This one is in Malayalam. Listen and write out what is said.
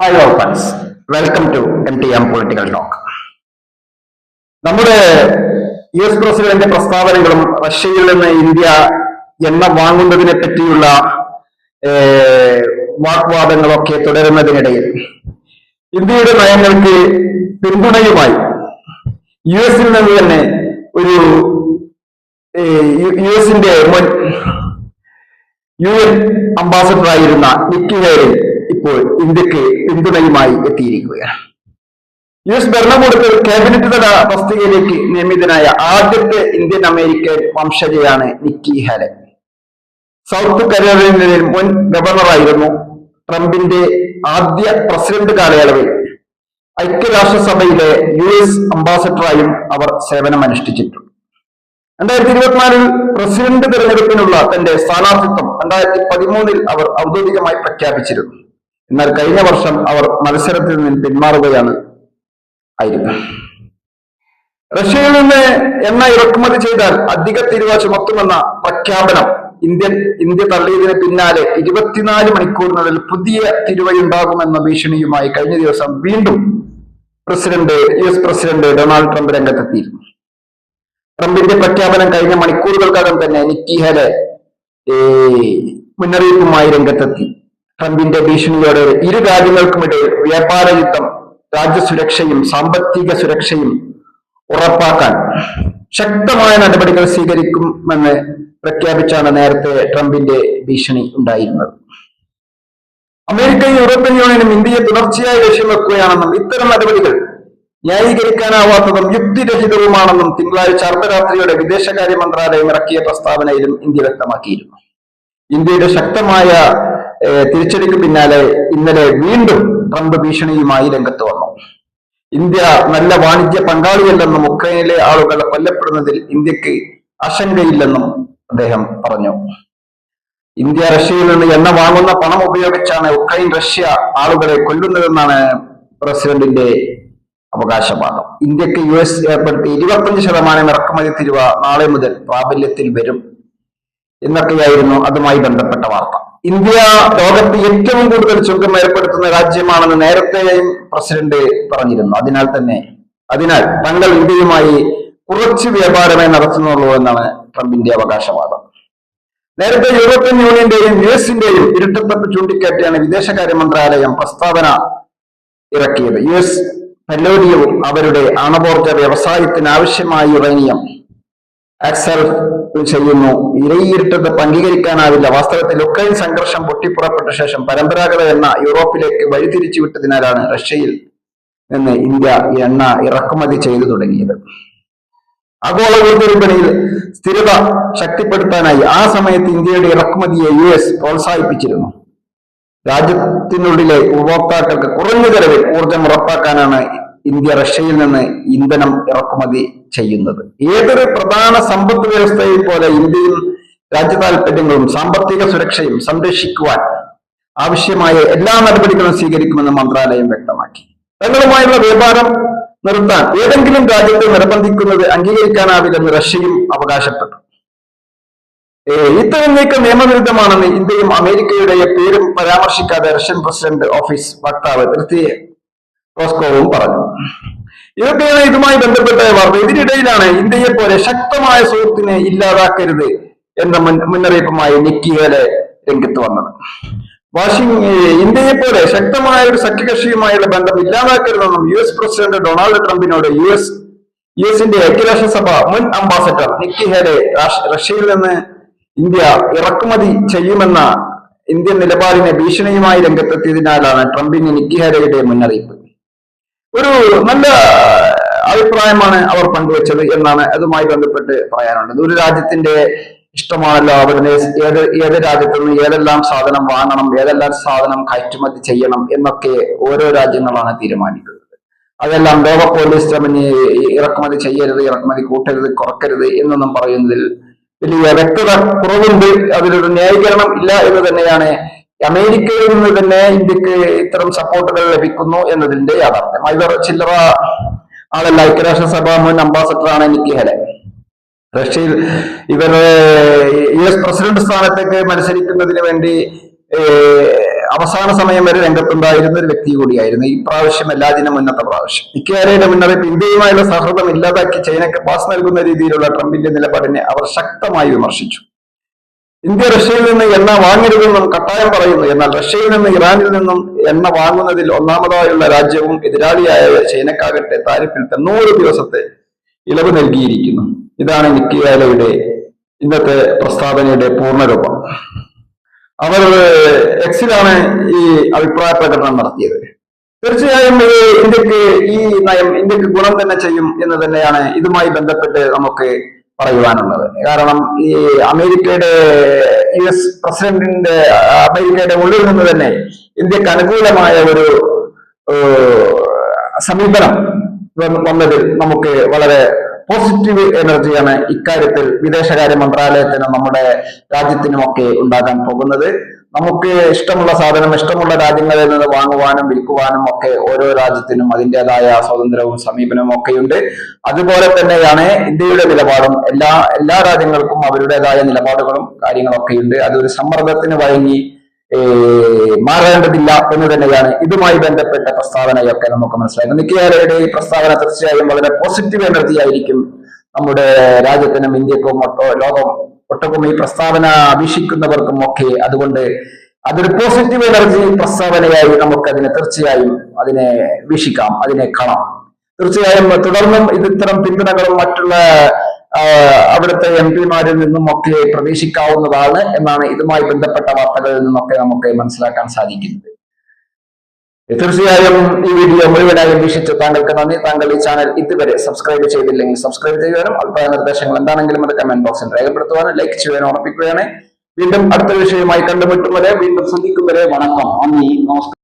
Hi all friends welcome to M T M political talk നമ്മുടെ യു എസ് പ്രസിഡന്റ് പ്രസ്താവനകളും റഷ്യയിൽ നിന്ന് ഇന്ത്യ എണ്ണ വാങ്ങുന്നതിനെ പറ്റിയുള്ള വാഗ്വാദങ്ങളൊക്കെ തുടരുന്നതിനിടയിൽ ഇന്ത്യയുടെ നയങ്ങൾക്ക് പിന്തുണയുമായി യു എസിൽ നിന്ന് തന്നെ ഒരു യു എസിന്റെ മുൻ യു എൻ അംബാസഡറായിരുന്ന നിക്കി ഹേലി ഇപ്പോൾ ഇന്ത്യയ്ക്ക് പിന്തുണയുമായി എത്തിയിരിക്കുകയാണ്. യു എസ് ഭരണകൂടത്തിൽ ക്യാബിനറ്റ് തല തസ്തികയിലേക്ക് നിയമിതനായ ആദ്യത്തെ ഇന്ത്യൻ അമേരിക്കൻ വംശജയാണ് നിക്കി ഹാലെ സൗത്ത് കരോലിനയിൽ മുൻ ഗവർണറായിരുന്നു ട്രംപിന്റെ ആദ്യ പ്രസിഡന്റ് കാലയളവിൽ. ഐക്യരാഷ്ട്രസഭയിലെ യു എസ് അംബാസഡറായും അവർ സേവനമനുഷ്ഠിച്ചിട്ടുണ്ട്. രണ്ടായിരത്തി ഇരുപത്തിനാലിൽ പ്രസിഡന്റ് തിരഞ്ഞെടുപ്പിനുള്ള തന്റെ സ്ഥാനാർത്ഥിത്വം രണ്ടായിരത്തി പതിമൂന്നിൽ അവർ ഔദ്യോഗികമായി പ്രഖ്യാപിച്ചിരുന്നു. എന്നാൽ കഴിഞ്ഞ വർഷം അവർ മത്സരത്തിൽ നിന്ന് പിന്മാറുകയാണ് ആയിരുന്നു. റഷ്യയിൽ നിന്ന് എണ്ണ ഇറക്കുമതി ചെയ്താൽ അധിക തിരുവ ചുമത്തുമെന്ന പ്രഖ്യാപനം ഇന്ത്യൻ ഇന്ത്യ തള്ളിയതിന് പിന്നാലെ ഇരുപത്തിനാല് മണിക്കൂറിനുള്ളിൽ പുതിയ തിരുവയുണ്ടാകുമെന്ന ഭീഷണിയുമായി കഴിഞ്ഞ ദിവസം വീണ്ടും president U S president Donald Trump രംഗത്തെത്തിയിരുന്നു. ട്രംപിന്റെ പ്രഖ്യാപനം കഴിഞ്ഞ മണിക്കൂറുകൾക്കകം തന്നെ നിക്കി ഹേലെ മുന്നറിയിപ്പുമായി രംഗത്തെത്തി. ട്രംപിന്റെ ഭീഷണിയോടെ ഇരു രാജ്യങ്ങൾക്കുമിടയിൽ വ്യാപാര യുദ്ധം രാജ്യസുരക്ഷയും സാമ്പത്തിക സുരക്ഷയും ഉറപ്പാക്കാൻ ശക്തമായ നടപടികൾ സ്വീകരിക്കുമെന്ന് പ്രഖ്യാപിച്ചാണ് നേരത്തെ ട്രംപിന്റെ ഭീഷണി ഉണ്ടായിരുന്നത്. അമേരിക്കയും യൂറോപ്യൻ യൂണിയനും ഇന്ത്യയെ തുടർച്ചയായി ലക്ഷ്യം വെക്കുകയാണെന്നും ഇത്തരം നടപടികൾ ന്യായീകരിക്കാനാവാത്തതും യുക്തിരഹിതവുമാണെന്നും തിങ്കളാഴ്ച അർദ്ധരാത്രിയോടെ വിദേശകാര്യ മന്ത്രാലയം ഇറക്കിയ പ്രസ്താവനയിലും ഇന്ത്യ വ്യക്തമാക്കിയിരുന്നു. ഇന്ത്യയുടെ ശക്തമായ തിരിച്ചടിക്ക് പിന്നാലെ ഇന്നലെ വീണ്ടും ട്രംപ് ഭീഷണിയുമായി രംഗത്ത് വന്നു. ഇന്ത്യ നല്ല വാണിജ്യ പങ്കാളിയല്ലെന്നും ഉക്രൈനിലെ ആളുകൾ കൊല്ലപ്പെടുന്നതിൽ ഇന്ത്യയ്ക്ക് ആശങ്കയില്ലെന്നും അദ്ദേഹം പറഞ്ഞു. ഇന്ത്യ റഷ്യയിൽ നിന്ന് എണ്ണ വാങ്ങുന്ന പണം ഉപയോഗിച്ചാണ് ഉക്രൈൻ റഷ്യ ആളുകളെ കൊല്ലുന്നതെന്നാണ് പ്രസിഡന്റിന്റെ അവകാശവാദം. ഇന്ത്യയ്ക്ക് യു എസ് ഏർപ്പെടുത്തിയ ഇരുപത്തഞ്ച് ശതമാനം ഇറക്കുമതി തിരുവ നാളെ മുതൽ പ്രാബല്യത്തിൽ വരും. എന്നൊക്കെയായിരുന്നു അതുമായി ബന്ധപ്പെട്ട വാർത്ത. ഇന്ത്യ ലോകത്ത് ഏറ്റവും കൂടുതൽ ചുങ്കം ഏർപ്പെടുത്തുന്ന രാജ്യമാണെന്ന് നേരത്തെയും പ്രസിഡന്റ് പറഞ്ഞിരുന്നു. അതിനാൽ തന്നെ അതിനാൽ തങ്ങൾ ഇന്ത്യയുമായി കുറച്ച് വ്യാപാരമേ നടത്തുന്നുള്ളൂ എന്നാണ് ട്രംപിന്റെ അവകാശവാദം. നേരത്തെ യൂറോപ്യൻ യൂണിയന്റെയും യു എസിന്റെയും ഇരുട്ടത്തപ്പ് ചൂണ്ടിക്കാട്ടിയാണ് വിദേശകാര്യ മന്ത്രാലയം പ്രസ്താവന ഇറക്കിയത്. യു എസ് പെല്ലോഡിയവും അവരുടെ അണബോർജ വ്യവസായത്തിന് ആവശ്യമായ യുറേനിയം ആക്സൽ ചെയ്യുന്നു. ഇരയിട്ടത് അംഗീകരിക്കാനാവില്ല വാസ്തവത്തിൽ ഉക്രൈൻ സംഘർഷം പൊട്ടിപ്പുറപ്പെട്ട ശേഷം പരമ്പരാഗത എണ്ണ യൂറോപ്പിലേക്ക് വഴിതിരിച്ചു വിട്ടതിനാലാണ് റഷ്യയിൽ നിന്ന് ഇന്ത്യ എണ്ണ ഇറക്കുമതി ചെയ്തു തുടങ്ങിയത്. ആഗോള ഊർജ വിപണിയിൽ സ്ഥിരത ശക്തിപ്പെടുത്താനായി ആ സമയത്ത് ഇന്ത്യയുടെ ഇറക്കുമതിയെ യു എസ് പ്രോത്സാഹിപ്പിച്ചിരുന്നു. രാജ്യത്തിനുള്ളിലെ ഉപഭോക്താക്കൾക്ക് കുറഞ്ഞ ചെലവിൽ ഊർജം ഉറപ്പാക്കാനാണ് ഇന്ത്യ റഷ്യയിൽ നിന്ന് ഇന്ധനം ഇറക്കുമതി ചെയ്യുന്നത്. ഏതൊരു പ്രധാന സമ്പദ് വ്യവസ്ഥയെ പോലെ ഇന്ത്യയും രാജ്യ താൽപര്യങ്ങളും സാമ്പത്തിക സുരക്ഷയും സംരക്ഷിക്കുവാൻ ആവശ്യമായ എല്ലാ നടപടികളും സ്വീകരിക്കുമെന്ന് മന്ത്രാലയം വ്യക്തമാക്കി. തങ്ങളുമായുള്ള വ്യാപാരം നിർത്താൻ ഏതെങ്കിലും രാജ്യത്തെ നിർബന്ധിക്കുന്നത് അംഗീകരിക്കാനാവില്ലെന്ന് റഷ്യയും അവകാശപ്പെട്ടു. ഇത്തരം നീക്കം നിയമവിരുദ്ധമാണെന്ന് ഇന്ത്യയും അമേരിക്കയുടെ പേരും പരാമർശിക്കാതെ റഷ്യൻ പ്രസിഡന്റ് ഓഫീസ് വക്താവ് തൃപ്തി റോസ്കോവും പറഞ്ഞു. ഇതൊക്കെയാണ് ഇതുമായി ബന്ധപ്പെട്ട വാർത്ത. ഇതിനിടയിലാണ് ഇന്ത്യയെ പോലെ ശക്തമായ സുഹൃത്തിനെ ഇല്ലാതാക്കരുത് എന്ന മുന്നറിയിപ്പുമായി നിക്കിയേലെ രംഗത്ത് വന്നത്. വാഷിംഗ് ഇന്ത്യയെ പോലെ ശക്തമായ ഒരു സഖ്യകക്ഷിയുമായുള്ള ബന്ധം ഇല്ലാതാക്കരുതെന്നും യു എസ് പ്രസിഡന്റ് ഡൊണാൾഡ് ട്രംപിനോട് യു എസ് യു എസിന്റെ ഐക്യരാഷ്ട്രസഭ മുൻ അംബാസഡർ നിക്കി ഹേലെ റഷ്യയിൽ നിന്ന് ഇന്ത്യ ഇറക്കുമതി ചെയ്യുമെന്ന ഇന്ത്യൻ നിലപാടിനെ ഭീഷണിയുമായി രംഗത്തെത്തിയതിനാലാണ് ട്രംപിന് നിക്കി ഹേലയുടെ മുന്നറിയിപ്പ്. ഒരു നല്ല അഭിപ്രായമാണ് അവർ പങ്കുവച്ചത് എന്നാണ് അതുമായി ബന്ധപ്പെട്ട് പറയാനുള്ളത്. ഒരു രാജ്യത്തിന്റെ ഇഷ്ടമാണല്ലോ അവരുടെ ഏത് ഏത് രാജ്യത്തു നിന്ന് ഏതെല്ലാം സാധനം വാങ്ങണം ഏതെല്ലാം സാധനം കയറ്റുമതി ചെയ്യണം എന്നൊക്കെ ഓരോ രാജ്യങ്ങളാണ് തീരുമാനിക്കുന്നത്. അതെല്ലാം ലോക പോലീസ് ഇറക്കുമതി ചെയ്യരുത് ഇറക്കുമതി കൂട്ടരുത് കുറക്കരുത് എന്നൊന്നും പറയുന്നതിൽ വലിയ വ്യക്തത കുറവുണ്ട്. അതിലൊരു ന്യായീകരണം ഇല്ല എന്ന് തന്നെയാണ് അമേരിക്കയിൽ നിന്ന് തന്നെ ഇന്ത്യയ്ക്ക് ഇത്തരം സപ്പോർട്ടുകൾ ലഭിക്കുന്നു എന്നതിന്റെ യാഥാർത്ഥ്യം. ഇവർ ചില്ലറ ആളല്ല ഐക്യരാഷ്ട്രസഭ മുൻ അംബാസഡറാണ് നിക്കി ഹെലെ. റഷ്യയിൽ ഇവർ യു എസ് പ്രസിഡന്റ് സ്ഥാനത്തേക്ക് മത്സരിക്കുന്നതിന് വേണ്ടി അവസാന സമയം വരെ രംഗത്തുണ്ടായിരുന്ന ഒരു വ്യക്തി കൂടിയായിരുന്നു. ഈ പ്രാവശ്യം എല്ലാത്തിനും മുന്നത്തെ പ്രാവശ്യം. നിക്കാരയുടെ മുന്നറിയിപ്പ് ഇന്ത്യയുമായുള്ള സൗഹൃദം ഇല്ലാതാക്കി ചൈനയ്ക്ക് പാസ് നൽകുന്ന രീതിയിലുള്ള ട്രംപിന്റെ നിലപാടിനെ അവർ ശക്തമായി വിമർശിച്ചു. ഇന്ത്യ റഷ്യയിൽ നിന്ന് എണ്ണ വാങ്ങരുതെന്നും കട്ടായം പറയുന്നു. എന്നാൽ റഷ്യയിൽ നിന്ന് ഇറാനിൽ നിന്നും എണ്ണ വാങ്ങുന്നതിൽ ഒന്നാമതായുള്ള രാജ്യവും എതിരാളിയായ ചൈനക്കാകട്ടെ താരിഫിൽ തൊണ്ണൂറ് ദിവസത്തെ ഇളവ് നൽകിയിരിക്കുന്നു. ഇതാണ് നിക്കിയാലയുടെ ഇന്നത്തെ പ്രസ്താവനയുടെ പൂർണരൂപം. അവർ എക്സിലാണ് ഈ അഭിപ്രായ പ്രകടനം നടത്തിയത്. തീർച്ചയായും ഇന്ത്യയ്ക്ക് ഈ നയം ഇന്ത്യയ്ക്ക് ഗുണം തന്നെ ചെയ്യും എന്ന് തന്നെയാണ് ഇതുമായി ബന്ധപ്പെട്ട് നമുക്ക് പറയുവാനുള്ളത്. കാരണം ഈ അമേരിക്കയുടെ യു എസ് പ്രസിഡന്റിന്റെ അമേരിക്കയുടെ ഉള്ളിൽ നിന്ന് തന്നെ ഇന്ത്യയ്ക്ക് അനുകൂലമായ ഒരു സമീപനം വന്ന- വന്നതിൽ നമുക്ക് വളരെ പോസിറ്റീവ് എനർജിയാണ് ഇക്കാര്യത്തിൽ വിദേശകാര്യ മന്ത്രാലയത്തിനും നമ്മുടെ രാജ്യത്തിനുമൊക്കെ ഉണ്ടാകാൻ പോകുന്നത്. നമുക്ക് ഇഷ്ടമുള്ള സാധനം ഇഷ്ടമുള്ള രാജ്യങ്ങളിൽ നിന്ന് വാങ്ങുവാനും വിൽക്കുവാനും ഒക്കെ ഓരോ രാജ്യത്തിനും അതിന്റെതായ സ്വാതന്ത്ര്യവും സമീപനവും ഒക്കെയുണ്ട്. അതുപോലെ തന്നെയാണ് ഇന്ത്യയുടെ നിലപാടും. എല്ലാ എല്ലാ രാജ്യങ്ങൾക്കും അവരുടേതായ നിലപാടുകളും കാര്യങ്ങളൊക്കെയുണ്ട്. അതൊരു സമ്മർദ്ദത്തിന് വഴങ്ങി മാറേണ്ടതില്ല എന്ന് തന്നെയാണ് ഇതുമായി ബന്ധപ്പെട്ട പ്രസ്താവനയൊക്കെ നമുക്ക് മനസ്സിലാക്കാം നിക്കിയാലയുടെ ഈ പ്രസ്താവന തീർച്ചയായും വളരെ പോസിറ്റീവ് എനർജി ആയിരിക്കും നമ്മുടെ രാജ്യത്തിനും ഇന്ത്യക്കും ലോകം ഒട്ടക്കും ഈ പ്രസ്താവന അഭീഷിക്കുന്നവർക്കും ഒക്കെ അതുകൊണ്ട് അതൊരു പോസിറ്റീവ് എനർജി പ്രസ്താവനയായി നമുക്ക് അതിനെ തീർച്ചയായും അതിനെ വീക്ഷിക്കാം അതിനെ കാണാം. തീർച്ചയായും തുടർന്നും ഇത് ഇത്തരം പിന്തുണകളും മറ്റുള്ള അവിടുത്തെ എം പിമാരിൽ നിന്നും ഒക്കെ പ്രതീക്ഷിക്കാവുന്നതാണ് എന്നാണ് ഇതുമായി ബന്ധപ്പെട്ട വാർത്തകളിൽ നിന്നൊക്കെ നമുക്ക് മനസ്സിലാക്കാൻ സാധിക്കുന്നത്. തീർച്ചയായും ഈ വീഡിയോ മുഴുവനായും വീക്ഷിച്ചു താങ്കൾക്ക് നന്ദി. താങ്കൾ ഈ ചാനൽ ഇതുവരെ സബ്സ്ക്രൈബ് ചെയ്തില്ലെങ്കിൽ സബ്സ്ക്രൈബ് ചെയ്യുവാനും അഭിപ്രായ നിർദ്ദേശങ്ങൾ എന്താണെങ്കിലും അത് കമന്റ് ബോക്സിൽ രേഖപ്പെടുത്തുവാനും ലൈക്ക് ചെയ്യാനും ഉറപ്പിക്കുകയാണ്. വീണ്ടും അടുത്ത വിഷയമായി കണ്ടുമുട്ടും വരെ വീണ്ടും ശ്രദ്ധിക്കും വരെ. വണക്കം. നന്ദി. നമസ്കാരം.